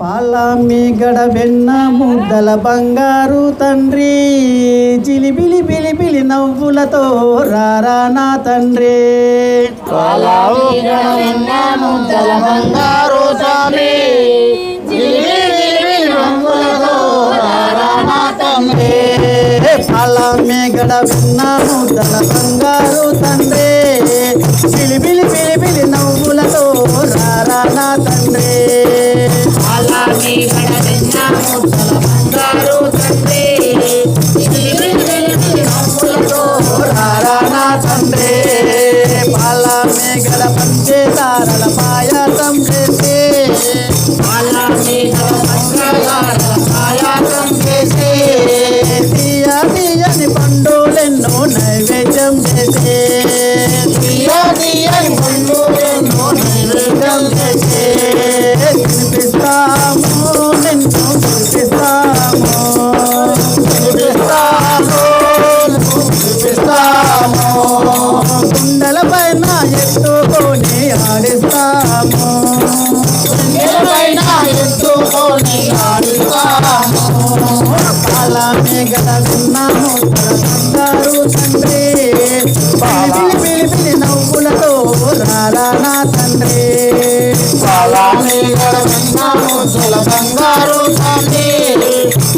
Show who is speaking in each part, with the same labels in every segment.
Speaker 1: పాలమ్మి గడ వెన్న ముద్దల బంగారు తండ్రి. జిలిబిలి బిలిబిలి నవ్వులతో రారా నా తండ్రి.
Speaker 2: ముద్దల బంగారు స్వామి.
Speaker 1: పాలమ్మి గడ వెన్న ముద్దల బంగారు తండ్రి. పాలమే గల విన్నాము బంగారు తండ్రి.
Speaker 2: బంగారు తండ్రి.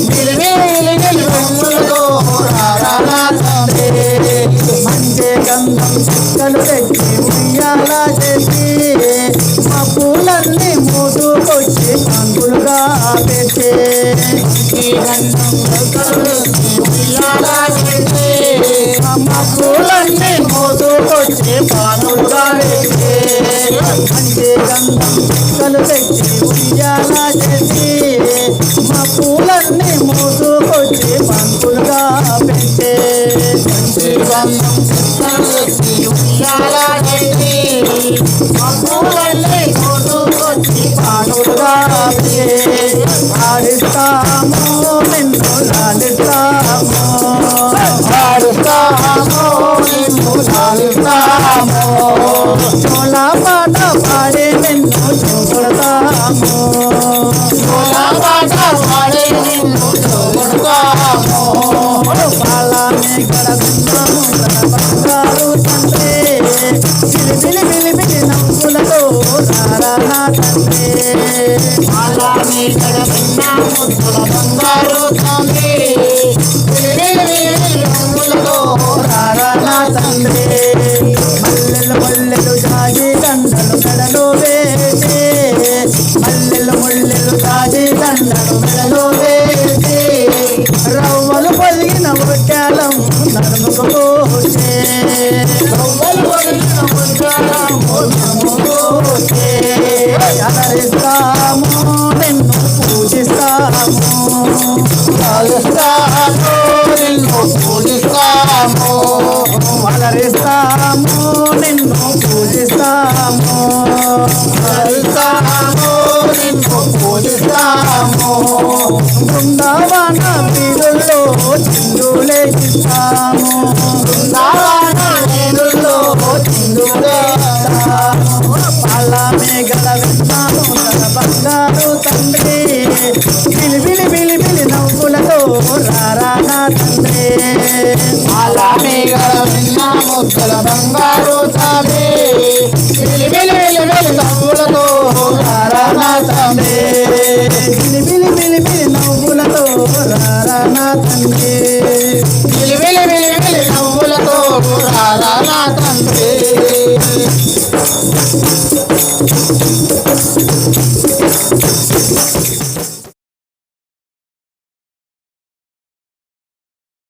Speaker 2: విలివిలి వెలుగులతో తండ్రి.
Speaker 1: మంచి గంధం చుక్కలు ఉయ్యాల చేసి మా పూలన్నీ మూసుకొచ్చి పంగులుగా పెట్టి
Speaker 2: ఈ గంధం చేసి
Speaker 1: మా పూలన్నీ మూసుకొచ్చి పానులుగా పెట్టి మంచి గంధం చుక్కలు తెచ్చి ఉయ్యాల చేసి మా పూలన్నీ మూసుకొచ్చి పంగులుగా పెట్టి
Speaker 2: ఈ గంధం కలుకలు ఉయ్యాలా చేసి మమ్మల్ని కొనుకొచ్చి
Speaker 1: పానులుగా పెట్టి ఆడిస్తాము నిన్ను లాలిస్తాము
Speaker 2: పాడుతాము నిన్ను లాలిస్తాము
Speaker 1: బంగారు తండ్రి
Speaker 2: రంగులతో
Speaker 1: రారా తండ్రి మల్లెలు ముల్లెలు జాజి దండలు మెడలో వేసి మల్లెలు ముల్లెలు జాజి దండలు మెడలో వేసి రవ్వలు పొదిగిన ముత్యాలం నడుముకు పోసే.
Speaker 2: రవ్వలు కాలుస్తాము నిన్ను పూజిస్తాము
Speaker 1: అలరిస్తాము నిన్ను పూజిస్తాము.
Speaker 2: మేఘల నిన్న ముద్దల బంగారు తండ్రి విలి విలి విలి నవ్వులతో రారా
Speaker 1: నవ్వులతో నా
Speaker 2: నవ్వులతో తండ్రి.